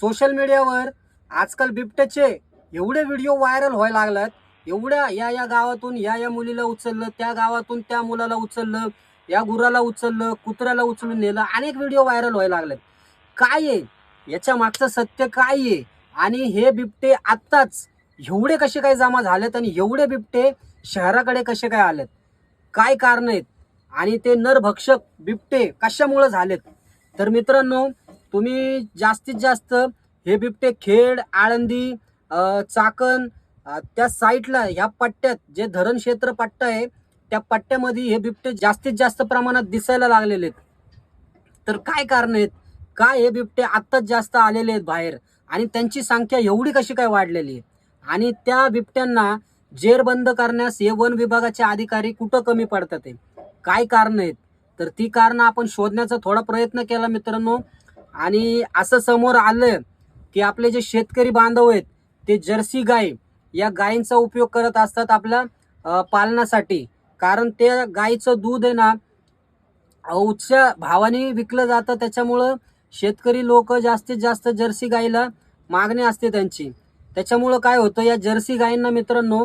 Social मीडियावर आजकाल बिबट्याचे एवढे व्हिडिओ व्हायरल व्हायला लागलात. एवढ्या या या गावातून या या मुलीला उचललं त्या गावातून त्या मुलाला उचललं या गुराला उचललं कुत्र्याला उचलून नेलं अनेक व्हिडिओ व्हायरल व्हायला लागलेत. काय आहे? याच्या मागचं सत्य काय आहे? आणि हे बिबटे आत्ताच एवढे कसे काय जमा झालेत आणि एवढे बिबटे शहराकडे कसे काय आलेत? काय कारण आहेत? आणि ते नरभक्षक बिबटे कशामुळं झालेत? तर मित्रांनो तुम्ही जास्तीत जास्त हे बिबटे खेड आळंदी चाकण त्या साईटला ह्या पट्ट्यात जे धरण क्षेत्र पट्टा आहे त्या पट्ट्यामध्ये हे बिबटे जास्तीत जास्त प्रमाणात दिसायला लागलेले आहेत. तर काय कारण आहेत? काय हे बिबटे आत्ताच जास्त आलेले आहेत बाहेर? आणि त्यांची संख्या एवढी कशी काय वाढलेली आहे? आणि त्या बिबट्यांना जेरबंद करण्यास हे वन विभागाचे अधिकारी कुठं कमी पडतात आहे काय कारण आहेत? तर ती कारणं आपण शोधण्याचा थोडा प्रयत्न केला मित्रांनो. आणि असं समोर आलं की आपले जे शेतकरी बांधव आहेत ते जर्सी गाय या गायींचा उपयोग करत असतात आपल्या पालनासाठी. कारण त्या गायीचं दूध आहे ना उच्च भावाने विकलं जातं. त्याच्यामुळं शेतकरी लोक जास्तीत जास्त जर्सी गाईला मागणी असते त्यांची. त्याच्यामुळं काय होतं या जर्सी गायींना मित्रांनो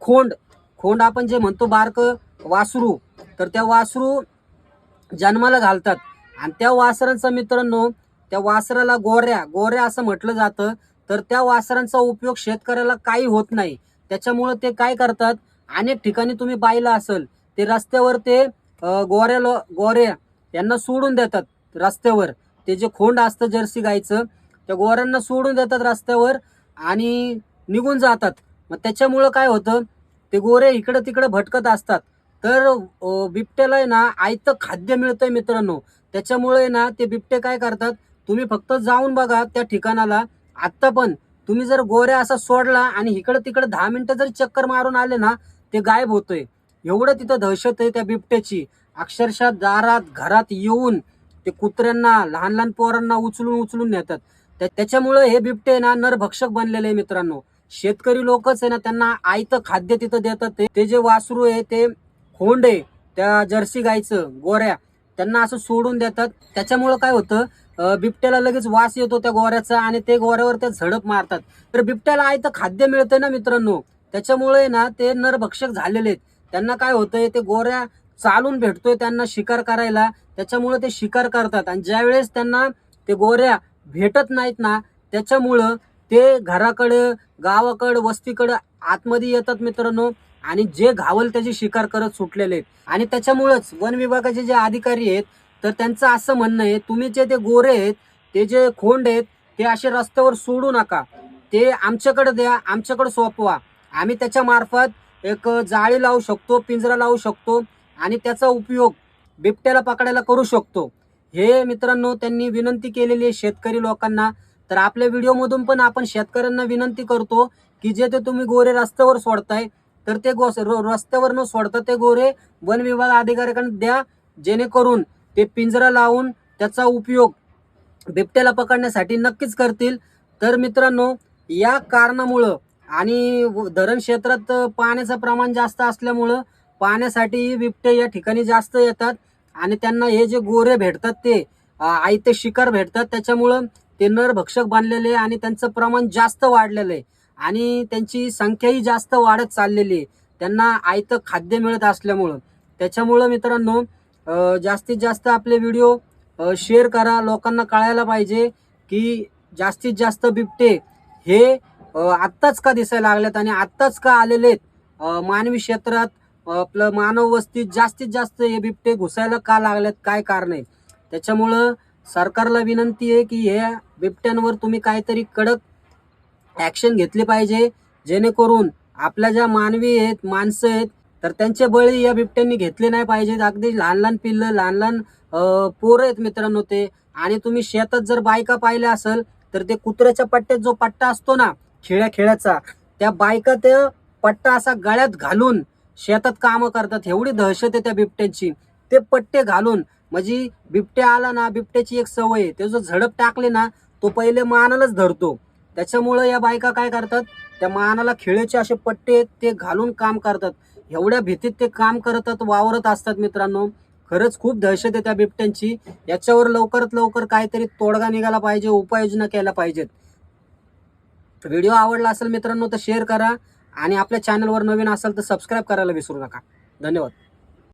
खोंड खोंड आपण जे म्हणतो बारक वासरू तर त्या वासरू जन्माला घालतात. आणि त्या वासरांचा मित्रांनो त्या वासराला गोऱ्या गोऱ्या असं म्हटलं जातं तर त्या वासरांचा उपयोग शेतकऱ्याला काही होत नाही. त्याच्यामुळं ते काय करतात? अनेक ठिकाणी तुम्ही पाहिलं असेल ते रस्त्यावर ते गोऱ्या लो गोऱ्या यांना सोडून देतात रस्त्यावर. ते जे खोंड असतं जर्सी गायचं त्या गोऱ्यांना सोडून देतात रस्त्यावर आणि निघून जातात. मग त्याच्यामुळं काय होतं? ते गोरे इकडं तिकडं भटकत असतात. तर बिबट्याला आहे ना आयतं खाद्य मिळतंय मित्रांनो. त्याच्यामुळे ना ते बिबटे काय करतात तुम्ही फक्त जाऊन बघा त्या ठिकाणाला. आत्ता पण तुम्ही जर गोऱ्या असा सोडला आणि इकडं तिकडं दहा मिनटं जरी चक्कर मारून आले ना ते गायब होतोय. एवढं तिथं दहशत आहे त्या बिबट्याची. अक्षरशः दारात घरात येऊन ते कुत्र्यांना लहान लहान पोरांना उचलून उचलून नेतात. त्या- त्याच्यामुळे हे बिबटे ना नरभक्षक बनलेले आहे मित्रांनो. शेतकरी लोकच आहे ना त्यांना आयतं खाद्य तिथं देतात. ते ते जे वासरू आहे ते खोंड आहे त्या जर्सी गायचं गोऱ्या त्यांना असं सोडून देतात. त्याच्यामुळं काय होतं बिबट्याला लगेच वास येतो त्या गोऱ्याचा आणि ते गोऱ्यावर त्या झडप मारतात. तर बिबट्याला आहे तर खाद्य मिळतं ना मित्रांनो? त्याच्यामुळे ना ते नरभक्षक झालेले आहेत. त्यांना काय होतंय ते गोऱ्या चालून भेटतोय त्यांना शिकार करायला. त्याच्यामुळे ते शिकार करतात. आणि ज्यावेळेस त्यांना ते गोऱ्या भेटत नाहीत ना त्याच्यामुळं ते घराकडं गावाकडं वस्तीकडं आतमध्ये येतात मित्रांनो. आणि जे घावल त्याची शिकार करत सुटलेले आहेत. आणि त्याच्यामुळंच वन विभागाचे जे अधिकारी आहेत तर त्यांचं असं म्हणणं आहे तुम्ही जे ते गोरे आहेत ते जे खोंड आहेत ते असे रस्त्यावर सोडू नका. ते आमच्याकडे द्या आमच्याकडे सोपवा. आम्ही त्याच्या मार्फत एक जाळी लावू शकतो पिंजरा लावू शकतो आणि त्याचा उपयोग बिबट्याला पकडायला करू शकतो. हे मित्रांनो त्यांनी विनंती केलेली आहे शेतकरी लोकांना. तर आपल्या व्हिडिओमधून पण आपण शेतकऱ्यांना विनंती करतो की जे ते तुम्ही गोरे रस्त्यावर सोडताय तर ते गो रस्त्यावर न सोडता ते गोरे. वन विभाग अधिकाऱ्याकडे द्या. जेणेकरून ते पिंजरा लावून त्याचा उपयोग बिबट्याला पकडण्यासाठी नक्कीच करतील. तर मित्रांनो या कारणामुळं आणि धरण क्षेत्रात पाण्याचं प्रमाण जास्त असल्यामुळं पाण्यासाठी बिबटे या ठिकाणी जास्त येतात. आणि त्यांना हे जे गोरे भेटतात ते आयते शिकार भेटतात. त्याच्यामुळं ते नरभक्षक बांधलेले आहे आणि त्यांचं प्रमाण जास्त वाढलेलं आहे. आणि त्यांची संख्याही जास्त वाढत चाललेली आहे. त्यांना आयतं खाद्य मिळत असल्यामुळं. त्याच्यामुळं मित्रांनो जास्तीत जास्त आपले व्हिडिओ शेअर करा. लोकांना कळायला पाहिजे की जास्तीत जास्त बिबटे हे आत्ताच का दिसायला लागलेत आणि आत्ताच का आलेले आहेत? मानवी क्षेत्रात आपलं मानव वस्तीत जास्तीत जास्त हे बिबटे घुसायला का लागलेत? काय कारण आहे? त्याच्यामुळं सरकारला विनंती आहे की ह्या बिबट्यांवर तुम्ही काहीतरी कडक ॲक्शन घेतली पाहिजे. जेणेकरून आपल्या ज्या मानवी आहेत माणसं आहेत तर त्यांचे बळी या बिबट्यांनी घेतले नाही पाहिजेत. अगदी लहान लहान पिल्लं लहान लहान पोरं आहेत मित्रांनो ते. आणि तुम्ही शेतात जर बायका पाहिल्या असेल तर ते कुत्र्याच्या पट्ट्यात जो पट्टा असतो ना खेळ्या खेळाचा त्या बायका ते पट्टा असा गळ्यात घालून शेतात कामं करतात. एवढी दहशत आहे त्या बिबट्यांची. ते पट्टे घालून म्हणजे बिबट्या आला ना बिबट्याची एक सवय आहे. ते जो झडप टाकले ना तो पहिले मानालाच धरतो. त्याच्यामुळं या बायका काय करतात? त्या मानाला खिळेचे असे पट्टे ते घालून काम करतात. एवढ्या भीतीत ते काम करतात वावरत असतात मित्रांनो. खरंच खूप दहशत आहे त्या बिबट्यांची. याच्यावर लवकरात लवकर काहीतरी तोडगा निघाला पाहिजे उपाययोजना केल्या पाहिजेत. व्हिडिओ आवडला असेल मित्रांनो तर शेअर करा. आणि आपल्या चॅनलवर नवीन असाल तर सबस्क्राईब करायला विसरू नका. धन्यवाद.